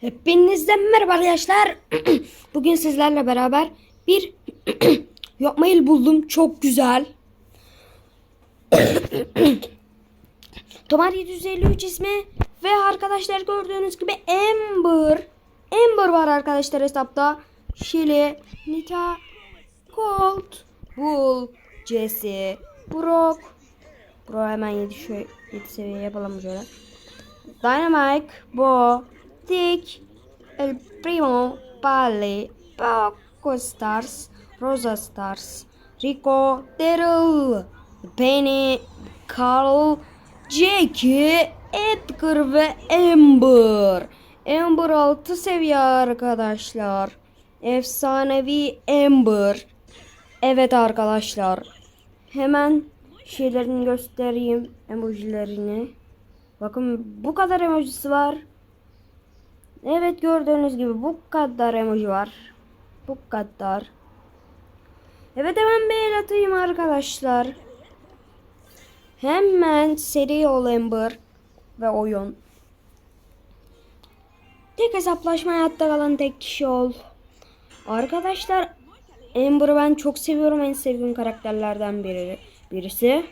Hepinizden merhaba arkadaşlar. Bugün sizlerle beraber bir yapmayı buldum. Çok güzel. Tomar 753 ismi ve arkadaşlar gördüğünüz gibi Ember. Ember var arkadaşlar hesapta. Shelly, Nita, Colt, Bull, Jesse, Brock. Bro hemen 7 şu 7 seviye yapalım. Dynamite, Bo, Dick, El Primo, Pale, Poco Stars, Rosa Stars, Rico, Daryl, Penny, Carl, Jackie, Edgar ve Amber. Amber 6 seviye arkadaşlar. Efsanevi Amber. Evet arkadaşlar. Hemen şeylerini göstereyim. Emojilerini. Bakın bu kadar emojisi var. Evet gördüğünüz gibi bu kadar emoji var. Bu kadar. Evet hemen el atayım arkadaşlar. Hemen seri ol ve oyun. Tek hesaplaşma hayatta kalan tek kişi ol. Arkadaşlar Amber'ı ben çok seviyorum. En sevdiğim karakterlerden biri birisi.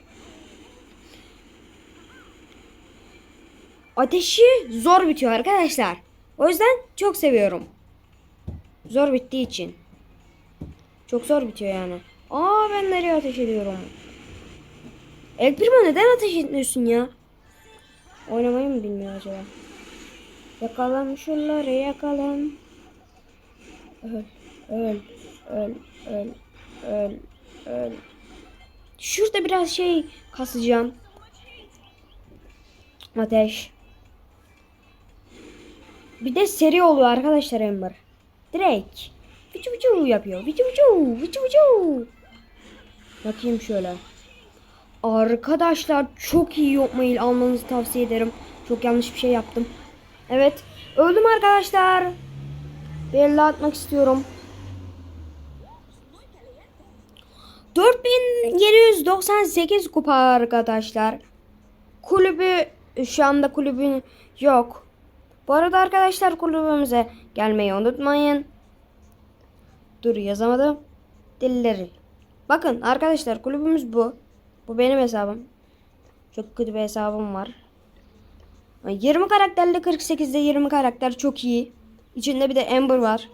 Ateşi zor bitiyor arkadaşlar. O yüzden çok seviyorum. Zor bittiği için. Çok zor bitiyor yani. Aa ben nereye ateş ediyorum? El neden ateş etmiyorsun ya? Oynamayı mı bilmiyor acaba? Yakalım şunları yakalım. Öl, öl, öl, öl, öl, öl. Şurada biraz şey kasacağım. Ateş. Bir de seri oluyor arkadaşlar Ember. Direkt. Vicu vicu yapıyor. Vicu vicu. Vicu vicu. Bakayım şöyle. Arkadaşlar çok iyi yapmayı almanızı tavsiye ederim. Çok yanlış bir şey yaptım. Evet. Öldüm arkadaşlar. Belli atmak istiyorum. 4798 kupa arkadaşlar. Kulübü şu anda kulübün yok. Bu arada arkadaşlar kulübümüze gelmeyi unutmayın. Dur yazamadım. Dilleri. Bakın arkadaşlar kulübümüz bu. Bu benim hesabım. Çok kötü bir hesabım var. 20 karakterli 48'de 20 karakter çok iyi. İçinde bir de Amber var.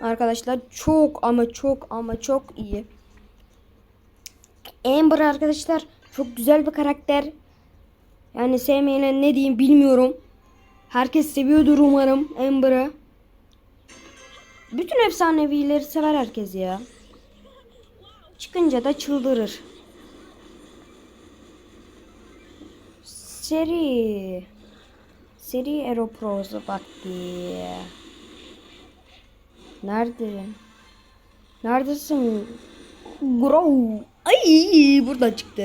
Arkadaşlar çok ama çok ama çok iyi. Amber arkadaşlar çok güzel bir karakter. Yani sevmeyene ne diyeyim bilmiyorum. Herkes seviyordur umarım Amber'ı. Bütün efsanevileri sever herkes ya. Çıkınca da çıldırır. Seri. Seri Aeropros'a bak diye. Nerede? Neredesin? Grow. Ay buradan çıktı.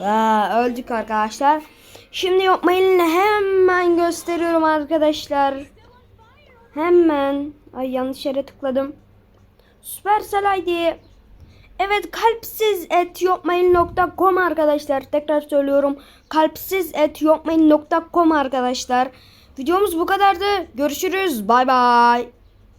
Aa, öldük arkadaşlar. Şimdi yapmayı hemen gösteriyorum arkadaşlar. Hemen. Ay yanlış yere tıkladım. Supercell ID. Evet kalpsiz et yopmail.com arkadaşlar. Tekrar söylüyorum. Kalpsiz et yopmail.com arkadaşlar. Videomuz bu kadardı. Görüşürüz. Bay bay.